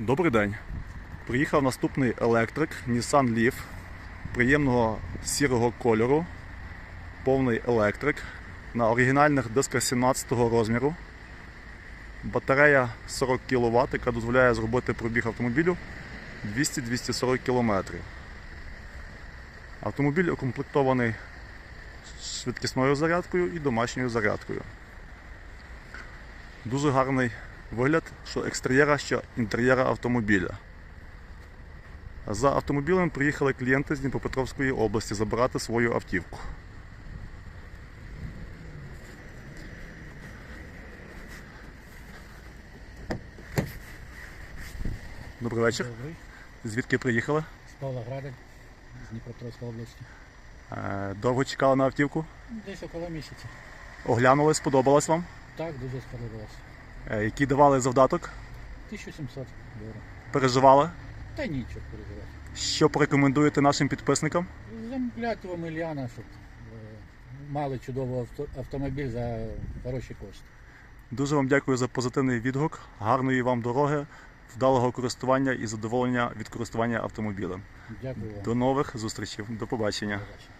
Добрий день. Приїхав наступний електрик Nissan Leaf приємного сірого кольору, повний електрик на оригінальних дисках 17 розміру. Батарея 40 кВт, яка дозволяє зробити пробіг автомобілю 200-240 км. Автомобіль укомплектований швидкісною зарядкою і домашньою зарядкою. Дуже гарний вигляд, що екстер'єра, що інтер'єра автомобіля. За автомобілем приїхали клієнти з Дніпропетровської області забирати свою автівку. Добрий вечір. Добрий. Звідки приїхали? З Павлограда, з Дніпропетровської області. Е, Довго чекали на автівку? Десь около місяця. Оглянули, сподобалось вам? Так, дуже сподобалося. Е, Який давали завдаток? 1700 євро. Переживали? Та нічого переживати. Що порекомендуєте нашим підписникам? Замовляти вам Ільяна, щоб е, мали чудовий авто, автомобіль за хороші кошти. Дуже вам дякую за позитивний відгук. Гарної вам дороги, вдалого користування і задоволення від користування автомобілем. Дякую. До нових зустрічей. До побачення. До побачення.